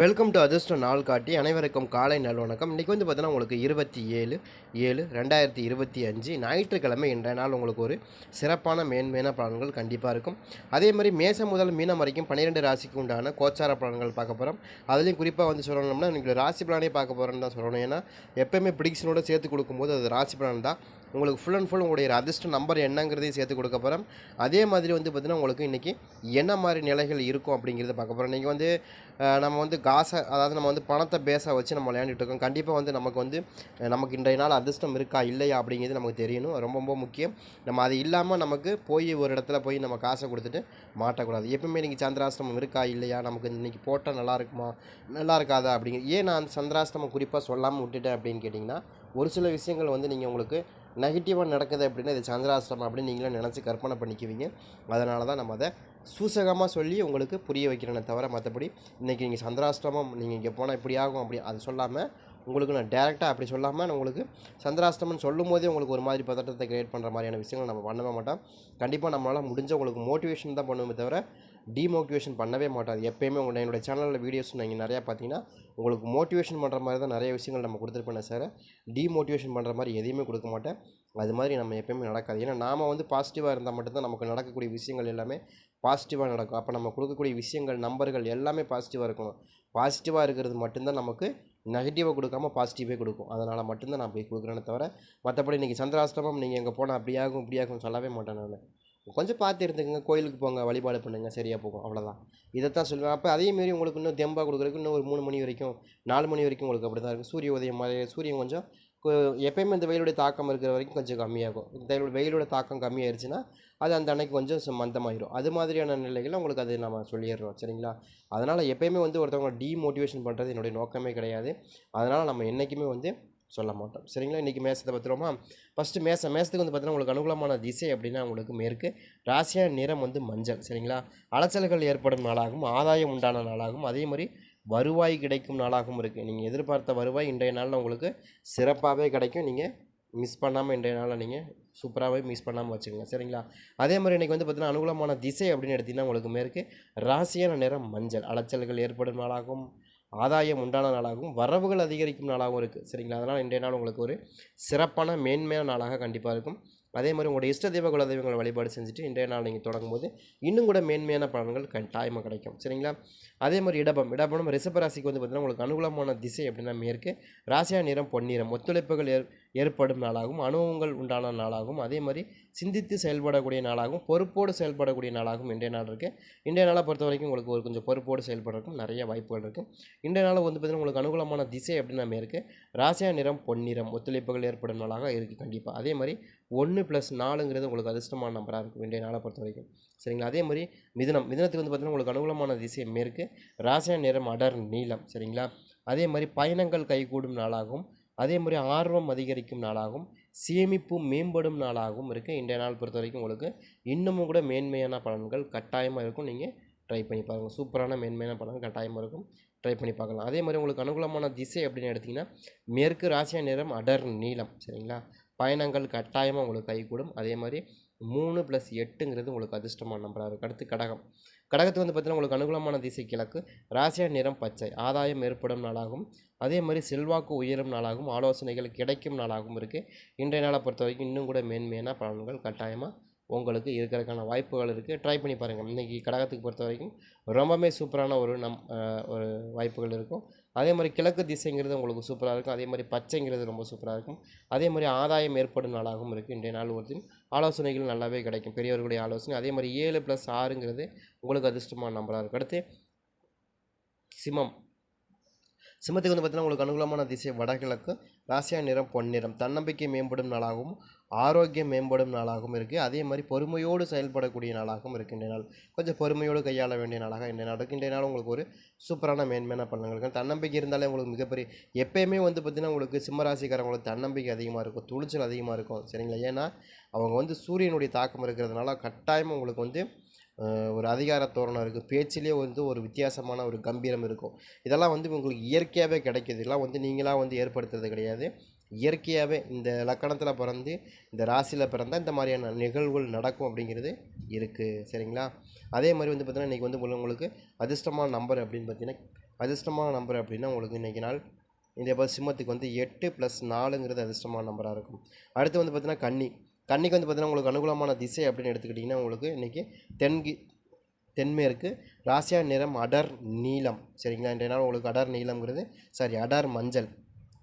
Welcome to அதிர்ஷ்ட நாள் காட்டி அனைவருக்கும் காலை நல்வணக்கம் இன்றைக்கி வந்து பார்த்தீங்கன்னா உங்களுக்கு இருபத்தி ஏழு ஏழு ரெண்டாயிரத்தி இருபத்தி அஞ்சு ஞாயிற்றுக்கிழமை இன்றைய நாள் உங்களுக்கு ஒரு சிறப்பான மேன்மையான பலன்கள் கண்டிப்பாக இருக்கும். அதே மாதிரி மேசம் முதல் மீனம் வரைக்கும் பன்னிரெண்டு ராசிக்கு உண்டான கோச்சார பலன்கள் பார்க்க போகிறோம் அதுலேயும் குறிப்பாக வந்து சொல்லணும்னா நீங்கள் ராசி பலனே பார்க்க போகிறோன்னு தான் சொல்லணும். ஏன்னா எப்போயுமே ப்ரிடிக்ஷனோட சேர்த்து கொடுக்கும்போது அது ராசி பலன் தான். உங்களுக்கு ஃபுல் அண்ட் ஃபுல் உங்களுடைய அதிர்ஷ்ட நம்பர் என்னங்கிறதையும் சேர்த்து கொடுக்க போகிறோம் அதே மாதிரி வந்து பார்த்திங்கன்னா உங்களுக்கு இன்றைக்கி என்ன மாதிரி நிலைகள் இருக்கும் அப்படிங்கிறத பார்க்க போகிறோம் இன்றைக்கி வந்து நம்ம வந்து காசை அதாவது நம்ம வந்து பணத்தை பேஸாக வச்சு நம்ம விளையாண்டுட்டு இருக்கோம். கண்டிப்பாக வந்து நமக்கு வந்து நமக்கு இன்றைய நாள் அதிர்ஷ்டம் இருக்கா இல்லையா அப்படிங்கிறது நமக்கு தெரியணும். ரொம்ப ரொம்ப முக்கியம். நம்ம அது இல்லாமல் நமக்கு போய் ஒரு இடத்துல போய் நம்ம காசை கொடுத்துட்டு மாட்டக்கூடாது. எப்பவுமே இன்றைக்கி சந்திராஷ்டமம் இருக்கா இல்லையா? நமக்கு இன்றைக்கி போட்டால் நல்லா இருக்குமா? நல்லா இருக்காதா அப்படிங்கிற ஏன் நான் சந்திராஷ்டமம் குறிப்பாக சொல்லாமல் விட்டுட்டேன் அப்படின்னு கேட்டிங்கன்னா ஒரு சில விஷயங்கள் வந்து நீங்கள் உங்களுக்கு நெகட்டிவாக நடக்குது அப்படின்னா இது சந்திராஷ்டமம் அப்படின்னு நீங்களே நினச்சி கற்பனை பண்ணிக்குவீங்க. அதனால தான் நம்ம அதை சூசகமாக சொல்லி உங்களுக்கு புரிய வைக்கிறேனே தவிர மற்றபடி இன்றைக்கி நீங்கள் சந்திராஷ்டமம் நீங்கள் இங்கே போனால் இப்படி ஆகும் அப்படி அது சொல்லாமல் உங்களுக்கு நான் டேரெக்டாக அப்படி சொல்லாமல் நான் உங்களுக்கு சந்திராஷ்டமம் சொல்லும் போதே உங்களுக்கு ஒரு மாதிரி பதட்டத்தை கிரியேட் பண்ணுற மாதிரியான விஷயங்கள் நம்ம பண்ணவே மாட்டோம். கண்டிப்பாக நம்மளால் முடிஞ்ச உங்களுக்கு மோட்டிவேஷன் தான் பண்ணுவோமே தவிர டிமோட்டிவேஷன் பண்ணவே மாட்டாது. எப்போயுமே உங்கள் என்னுடைய சேனலில் வீடியோஸ் நீங்கள் நிறையா பார்த்தீங்கன்னா உங்களுக்கு மோட்டிவேஷன் பண்ணுற மாதிரி தான் நிறைய விஷயங்கள் நம்ம கொடுத்துருப்பேன் சார். டிமோட்டிவேஷன் பண்ணுற மாதிரி எதையுமே கொடுக்க மாட்டேன். அது மாதிரி நம்ம எப்பயுமே நடக்காது. ஏன்னா நாம் வந்து பாசிட்டிவாக இருந்தால் மட்டும்தான் நமக்கு நடக்கக்கூடிய விஷயங்கள் எல்லாமே பாசிட்டிவாக நடக்கும். அப்போ நம்ம கொடுக்கக்கூடிய விஷயங்கள் நம்பர்கள் எல்லாமே பாசிட்டிவாக இருக்கணும். பாசிட்டிவாக இருக்கிறது மட்டும்தான் நமக்கு நெகட்டிவாக கொடுக்காம பாசிட்டிவே கொடுக்கும். அதனால் மட்டும்தான் நான் போய் கொடுக்குறேனே தவிர மற்றபடி இன்றைக்கி சந்திராஷ்டமம் நீங்கள் எங்கே போனால் அப்படியாகும் இப்படியாகும் சொல்லவே மாட்டேன் நான். கொஞ்சம் பார்த்து இருந்துக்குங்க கோயிலுக்கு போங்க வழிபாடு பண்ணுங்க சரியாக போகும் அவ்வளோதான் இதைத்தான் சொல்லுவேன் அப்போ அதே மாரி உங்களுக்கு இன்னும் தெம்பாக கொடுக்குறதுக்கு இன்னும் ஒரு மூணு மணி வரைக்கும் நாலு மணி வரைக்கும் உங்களுக்கு அப்படி தான் இருக்கும். சூரிய உதயம் மாதிரி சூரியன் கொஞ்சம் எப்பயுமே இந்த வெயிலுடைய தாக்கம் இருக்கிற வரைக்கும் கொஞ்சம் கம்மியாகும். இந்த வெயிலோட தாக்கம் கம்மியாயிருச்சுன்னா அது அந்த அன்னைக்கு கொஞ்சம் சு- மந்தமாயிரும். அது மாதிரியான நிலைகளை உங்களுக்கு அது நம்ம சொல்லிடுறோம் சரிங்களா? அதனால் எப்பயுமே வந்து ஒருத்தவங்க டிமோட்டிவேஷன் பண்ணுறது என்னுடைய நோக்கமே கிடையாது. அதனால் நம்ம என்றைக்குமே வந்து சொல்ல மாட்டோம். சரிங்களா? இன்றைக்கி மேசத்தை பார்த்துருவோமா ஃபஸ்ட்டு மேசம் மேசத்துக்கு வந்து பார்த்தீங்கன்னா உங்களுக்கு அனுகூலமான திசை அப்படின்னா உங்களுக்கு மேற்கு. ராசியான நிறம் வந்து மஞ்சள். சரிங்களா? அலைச்சல்கள் ஏற்படும் நாளாகும் ஆதாயம் உண்டான நாளாகும் அதே மாதிரி வருவாய் கிடைக்கும் நாளாகவும் இருக்குது நீங்கள் எதிர்பார்த்த வருவாய் இன்றைய நாளில் உங்களுக்கு சிறப்பாகவே கிடைக்கும். நீங்கள் மிஸ் பண்ணாமல் இன்றைய நாளில் நீங்கள் சூப்பராகவே மிஸ் பண்ணாமல் வச்சுக்கோங்க. சரிங்களா? அதே மாதிரி இன்றைக்கி வந்து பார்த்திங்கன்னா அனுகூலமான திசை அப்படின்னு எடுத்திங்கன்னா உங்களுக்கு மேற்கு. ராசியான நிறம் மஞ்சள். அலைச்சல்கள் ஏற்படும் நாளாகும் ஆதாயம் உண்டான நாளாகவும் வரவுகள் அதிகரிக்கும் நாளாகவும் இருக்குது சரிங்களா? அதனால் இன்றைய நாள் உங்களுக்கு ஒரு சிறப்பான மேன்மையான நாளாக கண்டிப்பாக இருக்கும். அதே மாதிரி உங்களுடைய இஷ்ட தெய்வ குல தெய்வங்களை வழிபாடு செஞ்சுட்டு இன்றைய நாள் நீங்கள் தொடங்கும்போது இன்னும் கூட மேன்மையான பலன்கள் கட்டாயமாக கிடைக்கும். சரிங்களா? அதே மாதிரி இடபம் இடபம் ரிசபராசிக்கு வந்து பார்த்தீங்கன்னா உங்களுக்கு அனுகூலமான திசை அப்படின்னா மேற்கு ராசியா நிறம் பொன்னிறம் ஒத்துழைப்புகள் ஏற் ஏற்படும் நாளாகவும் அனுபவங்கள் உண்டான நாளாகவும் அதே மாதிரி சிந்தித்து செயல்படக்கூடிய நாளாகவும் பொறுப்போடு செயல்படக்கூடிய நாளாகவும் இன்றைய நாள் இருக்குது இன்றைய நாளை பொறுத்த வரைக்கும் உங்களுக்கு ஒரு கொஞ்சம் பொறுப்போடு செயல்படுறதுக்கும் நிறைய வாய்ப்புகள் இருக்குது இன்றைய நாள் வந்து பார்த்திங்கன்னா உங்களுக்கு அனுகூலமான திசை அப்படின்னா மேற்கு ராசியா நிறம் பொன்னிறம் ஒத்துழைப்புகள் ஏற்படும் நாளாக இருக்குது கண்டிப்பாக அதே மாதிரி ஒன்று ப்ளஸ் நாலுங்கிறது உங்களுக்கு அதிர்ஷ்டமான நம்பராக இருக்கும் இன்றைய நாளை பொறுத்த வரைக்கும். சரிங்களா? அதே மாதிரி மிதனம் மிதனத்துக்கு வந்து பார்த்தீங்கன்னா உங்களுக்கு அனுகூலமான திசை மேற்கு. ராசியா நிறம் அடர் நீளம் சரிங்களா? அதே மாதிரி பயணங்கள் கைகூடும் நாளாகவும் அதே மாதிரி ஆர்வம் அதிகரிக்கும் நாளாகவும் சேமிப்பு மேம்படும் நாளாகவும் இருக்குது இன்றைய நாள் பொறுத்த வரைக்கும் உங்களுக்கு இன்னமும் கூட மேன்மையான பலன்கள் கட்டாயமாக இருக்கும். நீங்கள் ட்ரை பண்ணி பாருங்கள் சூப்பரான மேன்மையான பலன்கள் கட்டாயமாக இருக்கும். ட்ரை பண்ணி பார்க்கலாம். அதே மாதிரி உங்களுக்கு அனுகூலமான திசை அப்படின்னு எடுத்திங்கன்னா மேற்கு ராசியா நிறம் அடர் நீளம். சரிங்களா? பயணங்கள் கட்டாயமாக உங்களுக்கு கைகூடும். அதே மாதிரி மூணு ப்ளஸ் எட்டுங்கிறது உங்களுக்கு அதிர்ஷ்டமான நம்பராக இருக்குது அடுத்து கடகம். கடகத்துக்கு வந்து பார்த்தீங்கன்னா உங்களுக்கு அனுகூலமான திசை கிழக்கு. ராசியா நிறம் பச்சை. ஆதாயம் ஏற்படும் நாளாகும். அதே மாதிரி செல்வாக்கு உயரும் நாளாகவும் ஆலோசனைகள் கிடைக்கும் நாளாகவும் இருக்குது இன்றைய நாளை பொறுத்த வரைக்கும் இன்னும் கூட மேன்மையான பலன்கள் கட்டாயமாக உங்களுக்கு இருக்கிறதுக்கான வாய்ப்புகள் இருக்குது. ட்ரை பண்ணி பாருங்கள். இன்றைக்கி கடகத்துக்கு பொறுத்த வரைக்கும் ரொம்பவுமே சூப்பரான ஒரு நம் ஒரு வாய்ப்புகள் இருக்கும். அதே மாதிரி கிழக்கு திசைங்கிறது உங்களுக்கு சூப்பராக இருக்கும். அதே மாதிரி பச்சைங்கிறது ரொம்ப சூப்பராக இருக்கும். அதே மாதிரி ஆதாயம் ஏற்படும் நாளாகவும் இருக்குது இன்றைய நாள் ஒருத்தையும் ஆலோசனைகள் நல்லாவே கிடைக்கும். பெரியவர்களுடைய ஆலோசனை. அதே மாதிரி ஏழு ப்ளஸ் ஆறுங்கிறது உங்களுக்கு அதிர்ஷ்டமான நம்பராக இருக்கும். அடுத்து சிமம் சிம்மத்துக்கு வந்து பார்த்தீங்கன்னா உங்களுக்கு அனுகூலமான திசை வடகிழக்கு ராசியா நிறம் பொன்னிறம் தன்னம்பிக்கை மேம்படும் நாளாகவும் ஆரோக்கியம் மேம்படும் நாளாகவும் இருக்குது அதே மாதிரி பொறுமையோடு செயல்படக்கூடிய நாளாகவும் இருக்குது இன்றைய நாள். கொஞ்சம் பொறுமையோடு கையாள வேண்டிய நாளாக இன்றைய நாள் இருக்குது இன்றைய நாள் உங்களுக்கு ஒரு சூப்பரான மேன்மையான பலன்கள் தன்னம்பிக்கை இருந்தாலே உங்களுக்கு மிகப்பெரிய எப்பயுமே வந்து பார்த்திங்கன்னா உங்களுக்கு சிம்மராசிக்காரங்களுக்கு தன்னம்பிக்கை அதிகமாக இருக்கும் துணிச்சல் அதிகமாக இருக்கும். சரிங்களா? ஏன்னா அவங்க வந்து சூரியனுடைய தாக்கம் இருக்கிறதுனால கட்டாயமாக உங்களுக்கு வந்து ஒரு அதிகார தோரணம் இருக்குது பேச்சிலே வந்து ஒரு வித்தியாசமான ஒரு கம்பீரம் இருக்கும். இதெல்லாம் வந்து உங்களுக்கு இயற்கையாகவே கிடைக்கிது. இதெல்லாம் வந்து நீங்களாக வந்து ஏற்படுத்துறது கிடையாது. இயற்கையாகவே இந்த லக்கணத்தில் பிறந்து இந்த ராசியில் பிறந்தால் இந்த மாதிரியான நிகழ்வுகள் நடக்கும் அப்படிங்கிறது இருக்குது சரிங்களா? அதே மாதிரி வந்து பார்த்திங்கன்னா இன்றைக்கி வந்து உங்களுக்கு- அதிர்ஷ்டமான நம்பர் அப்படின்னு பார்த்தீங்கன்னா அதிர்ஷ்டமான நம்பர் அப்படின்னா உங்களுக்கு இன்றைக்கி நாள் இந்த சிம்மத்துக்கு வந்து எட்டு ப்ளஸ் நாலுங்கிறது அதிர்ஷ்டமான நம்பராக இருக்கும். அடுத்து வந்து பார்த்திங்கன்னா கன்னி. கன்னிக்கு வந்து பார்த்தீங்கன்னா உங்களுக்கு அனுகூலமான திசை அப்படின்னு எடுத்துக்கிட்டிங்கன்னா உங்களுக்கு இன்றைக்கி தென்கி தென்மேற்கு ராசியா நிறம் அடர் நீலம் சரிங்களா? இன்றைய நாள் உங்களுக்கு அடர் நீலம்ங்கிறது சாரி அடர் மஞ்சள்.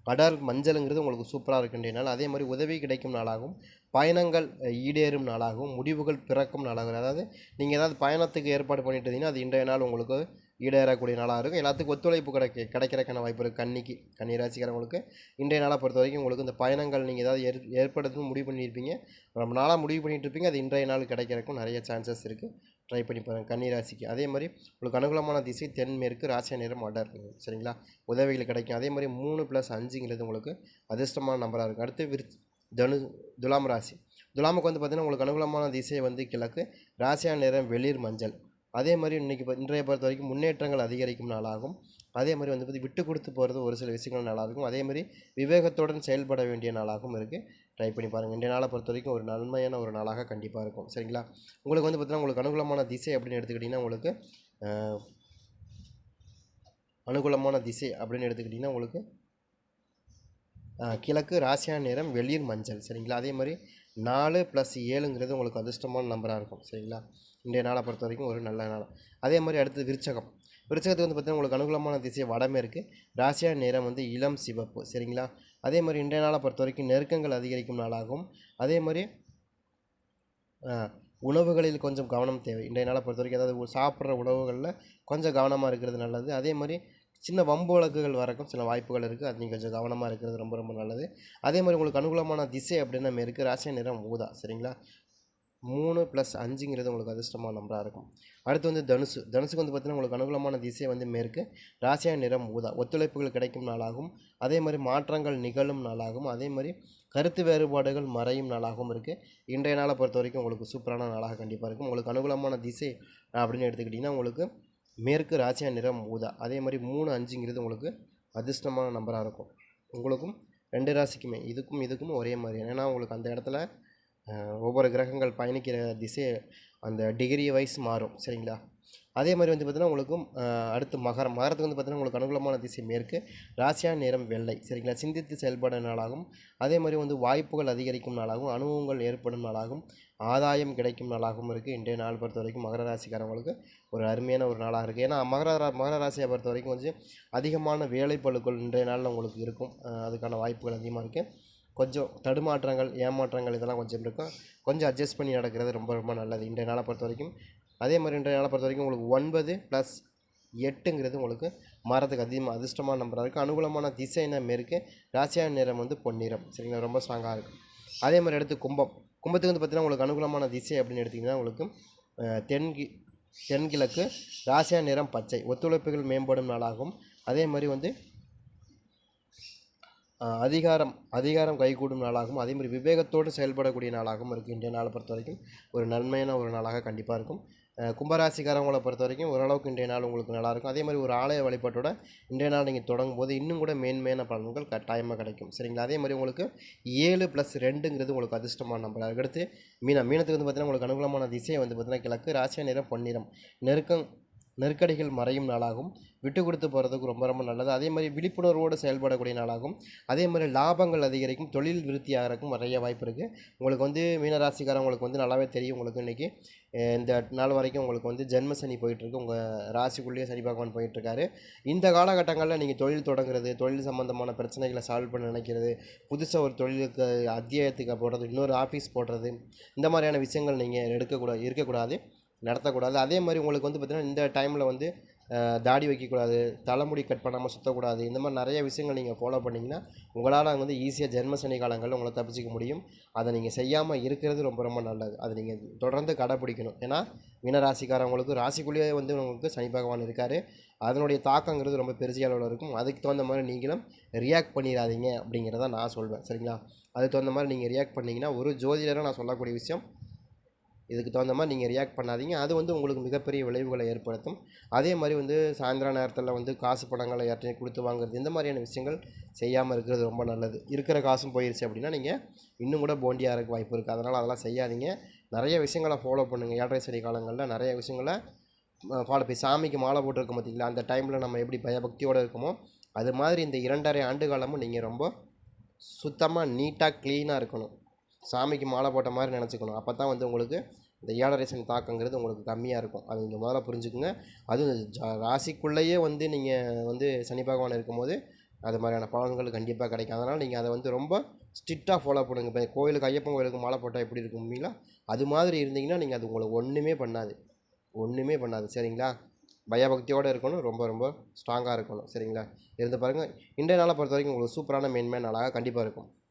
அடர் மஞ்சளுங்கிறது உங்களுக்கு சூப்பராக இருக்குன்ற நாள். அதே மாதிரி உதவி கிடைக்கும் நாளாகவும் பயணங்கள் ஈடேறும் நாளாகவும் முடிவுகள் பிறக்கும் நாளாகும் அதாவது நீங்கள் ஏதாவது பயணத்துக்கு ஏற்பாடு பண்ணிட்டு இருந்தீங்கன்னா அது இன்றைய நாள் உங்களுக்கு ஈடேறக்கூடிய நாளாக இருக்கும். எல்லாத்துக்கும் ஒத்துழைப்பு கிடைக்க கிடைக்கிறக்கான வாய்ப்பு இருக்குது கன்னிக்கு கன்னி ராசிக்காரங்களுக்கு இன்றைய நாளை பொறுத்த வரைக்கும் உங்களுக்கு இந்த பயணங்கள் நீங்கள் ஏதாவது ஏற் ஏற்படுத்தணும் முடிவு பண்ணியிருப்பீங்க. ரொம்ப நாளாக முடிவு பண்ணிட்டு இருப்பீங்க. அது இன்றைய நாள் கிடைக்கிறதுக்கும் நிறைய சான்சஸ் இருக்குது ட்ரை பண்ணி பாருங்கள் கன்னி ராசிக்கு. அதே மாதிரி உங்களுக்கு அனுகூலமான திசை தென்மேற்கு ராசியா நிறம் அடர் சரிங்களா? உதவிகள் கிடைக்கும். அதே மாதிரி மூணு ப்ளஸ் அஞ்சுங்கிறது உங்களுக்கு அதிர்ஷ்டமான நம்பராக இருக்கும். அடுத்து விரு தனு துலாம் ராசி. துலாமுக்கு வந்து பார்த்திங்கன்னா உங்களுக்கு அனுகூலமான திசை வந்து கிழக்கு. ராசியா நிறம் வெளிர் மஞ்சள். அதே மாதிரி இன்றைக்கி இன்றைய பொறுத்த வரைக்கும் முன்னேற்றங்கள் அதிகரிக்கும் நாளாகும். அதே மாதிரி வந்து பார்த்தி விட்டு கொடுத்து போகிறது ஒரு சில விஷயங்கள் நல்லாயிருக்கும். அதே மாதிரி விவேகத்துடன் செயல்பட வேண்டிய நாளாகவும் இருக்குது ட்ரை பண்ணி பாருங்கள் இன்றைய நாளை பொறுத்த வரைக்கும் ஒரு நன்மையான ஒரு நாளாக கண்டிப்பாக இருக்கும். சரிங்களா? உங்களுக்கு வந்து பார்த்தீங்கன்னா உங்களுக்கு அனுகூலமான திசை அப்படின்னு எடுத்துக்கிட்டிங்கன்னா உங்களுக்கு அனுகூலமான திசை அப்படின்னு எடுத்துக்கிட்டிங்கன்னா உங்களுக்கு கிழக்கு ராசியான நேரம் வெளிர் மஞ்சள். சரிங்களா? அதே மாதிரி நாலு ப்ளஸ் ஏழுங்கிறது உங்களுக்கு அதிர்ஷ்டமான நம்பராக இருக்கும் சரிங்களா? இன்றைய நாளை பொறுத்த வரைக்கும் ஒரு நல்ல நாள். அதே மாதிரி அடுத்து விருச்சகம். விருச்சகத்துக்கு வந்து பார்த்திங்கன்னா உங்களுக்கு அனுகூலமான திசை இருக்குது ராசியா நேரம் வந்து இளம் சிவப்பு சரிங்களா? அதே மாதிரி இன்றைய நாளை பொறுத்த வரைக்கும் நெருக்கங்கள் அதிகரிக்கும் நாளாகும் அதே மாதிரி உணவுகளில் கொஞ்சம் கவனம் தேவை. இன்றைய நாளை பொறுத்த வரைக்கும் அதாவது சாப்பிட்ற உணவுகளில் கொஞ்சம் கவனமாக இருக்கிறது நல்லது. அதே மாதிரி சின்ன வம்பு வழக்குகள் வரக்கும் சில வாய்ப்புகள் இருக்குது அது நீங்கள் கொஞ்சம் கவனமாக இருக்கிறது ரொம்ப ரொம்ப நல்லது. அதே மாதிரி உங்களுக்கு அனுகூலமான திசை அப்படின்னு நம்ம இருக்குது ராசியா நிறம் ஊதா. சரிங்களா? மூணு ப்ளஸ் அஞ்சுங்கிறது உங்களுக்கு அதிர்ஷ்டமான நம்பராக இருக்கும். அடுத்து வந்து தனுசு. தனுசுக்கு வந்து பார்த்தீங்கன்னா உங்களுக்கு அனுகூலமான திசை வந்து மேற்கு. ராசியா நிறம் ஊதா. ஒத்துழைப்புகள் கிடைக்கும் நாளாகும். அதே மாதிரி மாற்றங்கள் நிகழும் நாளாகும். அதே மாதிரி கருத்து வேறுபாடுகள் மறையும் நாளாகவும் இருக்குது இன்றைய நாளை பொறுத்த வரைக்கும் உங்களுக்கு சூப்பரான நாளாக கண்டிப்பாக இருக்கும். உங்களுக்கு அனுகூலமான திசை அப்படின்னு எடுத்துக்கிட்டிங்கன்னா உங்களுக்கு மேற்கு ராசியா நிறம் ஊதா. அதே மாதிரி மூணு அஞ்சுங்கிறது உங்களுக்கு அதிர்ஷ்டமான நம்பராக இருக்கும். உங்களுக்கும் ரெண்டு ராசிக்குமே இதுக்கும் இதுக்கும் ஒரே மாதிரி ஏன்னா உங்களுக்கு அந்த இடத்துல ஒவ்வொரு கிரகங்கள் பயணிக்கிற திசை அந்த டிகிரி வைஸ் மாறும் சரிங்களா? அதே மாதிரி வந்து பார்த்தீங்கன்னா உங்களுக்கும் அடுத்து மகரம் மகரத்துக்கு வந்து பார்த்தீங்கன்னா உங்களுக்கு அனுகூலமான திசை மேற்கு ராசியா நேரம் வெள்ளை சரிங்களா? சிந்தித்து செயல்பட நாளாகும். அதே மாதிரி வந்து வாய்ப்புகள் அதிகரிக்கும் நாளாகும் அனுபவங்கள் ஏற்படும் நாளாகும் ஆதாயம் கிடைக்கும் நாளாகவும் இருக்குது இன்றைய நாள் பொறுத்த வரைக்கும் மகர ராசிக்காரவங்களுக்கு ஒரு அருமையான ஒரு நாளாக இருக்குது ஏன்னா மகர ரா மகர ராசியை பொறுத்த வரைக்கும் கொஞ்சம் அதிகமான வேலைப்பழுக்கள் இன்றைய நாளில் உங்களுக்கு இருக்கும். அதுக்கான வாய்ப்புகள் அதிகமாக இருக்குது கொஞ்சம் தடுமாற்றங்கள் ஏமாற்றங்கள் இதெல்லாம் கொஞ்சம் இருக்கும். கொஞ்சம் அட்ஜஸ்ட் பண்ணி நடக்கிறது ரொம்ப ரொம்ப நல்லது. இன்றைய நாளை பொறுத்த வரைக்கும். அதே மாதிரி இன்றைய நாளை பொறுத்த வரைக்கும் உங்களுக்கு ஒன்பது ப்ளஸ் எட்டுங்கிறது உங்களுக்கு மரத்துக்கு அதிகமாக அதிர்ஷ்டமான நம்பராக இருக்குது அனுகூலமான திசை நம்ம இருக்குது நிறம் வந்து பொன்னிறம். சரிங்களா? ரொம்ப ஸ்ட்ராங்காக இருக்கும் அதே மாதிரி எடுத்து கும்பம். கும்பத்துக்கு வந்து பார்த்தீங்கன்னா உங்களுக்கு அனுகூலமான திசை அப்படின்னு எடுத்திங்கன்னா உங்களுக்கு தென்கி தென்கிழக்கு ராசியான நிறம் பச்சை. ஒத்துழைப்புகள் மேம்படும் நாளாகும். அதே மாதிரி வந்து அதிகாரம் அதிகாரம் கைகூடும் நாளாகவும் அதே மாதிரி விவேகத்தோடு செயல்படக்கூடிய நாளாகவும் இருக்குது இன்றைய நாளை பொறுத்த வரைக்கும். ஒரு நன்மையான ஒரு நாளாக கண்டிப்பாக இருக்கும். ஆஹ் கும்பராசிக்காரவங்களை பொறுத்த வரைக்கும் ஓரளவுக்கு இன்றைய நாள் உங்களுக்கு நல்லாயிருக்கும் அதே மாதிரி ஒரு ஆலய வழிபாட்டோட இன்றைய நாள் நீங்கள் தொடங்கும் போது இன்னும் கூட மேன்மையான பலன்கள் கட்டாயமாக கிடைக்கும். சரிங்களா? அதே மாதிரி உங்களுக்கு ஏழு ப்ளஸ் ரெண்டுங்கிறது உங்களுக்கு அதிர்ஷ்டமான நம்பர் அதுக்கடுத்து மீனா மீனத்துக்கு வந்து பார்த்திங்கன்னா உங்களுக்கு அனுகூலமான திசை வந்து பார்த்திங்கன்னா கிழக்கு ராசியா நிறம் பொன்னிறம். நெருக்கம் நெருக்கடிகள் மறையும் நாளாகும். விட்டு கொடுத்து போகிறதுக்கு ரொம்ப ரொம்ப நல்லது. அதே மாதிரி விழிப்புணர்வோடு செயல்படக்கூடிய நாளாகும். அதே மாதிரி லாபங்கள் அதிகரிக்கும். தொழில் விருத்தியாகிறக்கும் நிறைய வாய்ப்பு இருக்குது உங்களுக்கு வந்து மீனராசிக்காரவங்களுக்கு வந்து நல்லாவே தெரியும் உங்களுக்கு இன்றைக்கி இந்த நாள் வரைக்கும் உங்களுக்கு வந்து ஜென்ம சனி போயிட்டுருக்கு உங்கள் ராசிக்குள்ளேயே சனி பகவான் போயிட்டுருக்காரு இந்த காலகட்டங்களில் நீங்கள் தொழில் தொடங்குறது தொழில் சம்மந்தமான பிரச்சனைகளை சால்வ் பண்ண நினைக்கிறது புதுசாக ஒரு தொழிலுக்கு அத்தியாயத்துக்கு போடுறது இன்னொரு ஆஃபீஸ் போடுறது இந்த மாதிரியான விஷயங்கள் நீங்கள் எடுக்கக்கூடாது இருக்கக்கூடாது. நடத்தக்கூடாது. அதே மாதிரி உங்களுக்கு வந்து பார்த்திங்கன்னா இந்த டைமில் வந்து தாடி வைக்கக்கூடாது தலைமுடி கட் பண்ணாமல் சுற்றக்கூடாது இந்த மாதிரி நிறைய விஷயங்கள் நீங்கள் ஃபாலோ பண்ணிங்கன்னா உங்களால் அங்கே வந்து ஈஸியாக ஜென்ம சனி காலங்களில் உங்களை தப்பிச்சிக்க முடியும். அதை நீங்கள் செய்யாமல் இருக்கிறது ரொம்ப ரொம்ப நல்லது. அதை நீங்கள் தொடர்ந்து கடைப்பிடிக்கணும். ஏன்னா மீனராசிக்காரவங்களுக்கு ராசிக்குள்ளேயே வந்து உங்களுக்கு சனி பகவான் இருக்கார். அதனுடைய தாக்கங்கிறது ரொம்ப பெரிய அளவில் இருக்கும். அதுக்கு தகுந்த மாதிரி நீங்களும் ரியாக்ட் பண்ணிடாதீங்க அப்படிங்கிறத நான் சொல்வேன். சரிங்களா? அதுக்கு தகுந்த மாதிரி நீங்கள் ரியாக்ட் பண்ணிங்கன்னா ஒரு ஜோதிடராக நான் சொல்லக்கூடிய விஷயம் இதுக்கு தகுந்த மாதிரி நீங்கள் ரியாக்ட் பண்ணாதீங்க. அது வந்து உங்களுக்கு மிகப்பெரிய விளைவுகளை ஏற்படுத்தும். அதே மாதிரி வந்து சாயந்தர நேரத்தில் வந்து காசு பணங்களை யார்ட்டையும் கொடுத்து வாங்குறது இந்த மாதிரியான விஷயங்கள் செய்யாமல் இருக்கிறது ரொம்ப நல்லது. இருக்கிற காசும் போயிடுச்சு அப்படின்னா நீங்கள் இன்னும் கூட போண்டியாக இருக்க வாய்ப்பு இருக்குது அதனால் அதெல்லாம் செய்யாதீங்க. நிறைய விஷயங்களை ஃபாலோ பண்ணுங்கள் ஏழரை சனி காலங்களில் நிறைய விஷயங்களை ஃபாலோ போய் சாமிக்கு மாலை போட்டிருக்க பார்த்திங்களா அந்த டைமில் நம்ம எப்படி பயபக்தியோடு இருக்கோமோ அது மாதிரி இந்த இரண்டரை ஆண்டு காலமும் நீங்கள் ரொம்ப சுத்தமாக நீட்டாக க்ளீனாக இருக்கணும். சாமிக்கு மாலை போட்ட மாதிரி நினச்சிக்கணும். அப்போ தான் வந்து உங்களுக்கு இந்த ஏழரேசன் தாக்கங்கிறது உங்களுக்கு கம்மியாக இருக்கும். அது நீங்கள் முதல்ல புரிஞ்சுக்குங்க. அதுவும் ஜா- ராசிக்குள்ளேயே வந்து நீங்கள் வந்து சனி பகவான் இருக்கும்போது அது மாதிரியான பலன்கள் கண்டிப்பாக கிடைக்கும். அதனால் நீங்கள் அதை வந்து ரொம்ப ஸ்ட்ரிக்டாக ஃபாலோ பண்ணுங்க. இப்போ கோயிலுக்கு ஐயப்பன் கோயிலுக்கு மாலை போட்டால் எப்படி இருக்கும் உண்மைங்களா அது மாதிரி இருந்தீங்கன்னா நீங்கள் அது உங்களுக்கு ஒன்றுமே பண்ணாது. ஒன்றுமே பண்ணாது. சரிங்களா? பயபக்தியோடு இருக்கணும். ரொம்ப ரொம்ப ஸ்ட்ராங்காக இருக்கணும். சரிங்களா? இருந்து பாருங்கள் இன்றைய நாளை பொறுத்த வரைக்கும் உங்களுக்கு சூப்பரான மேன்மேன் நாளாக கண்டிப்பாக இருக்கும்.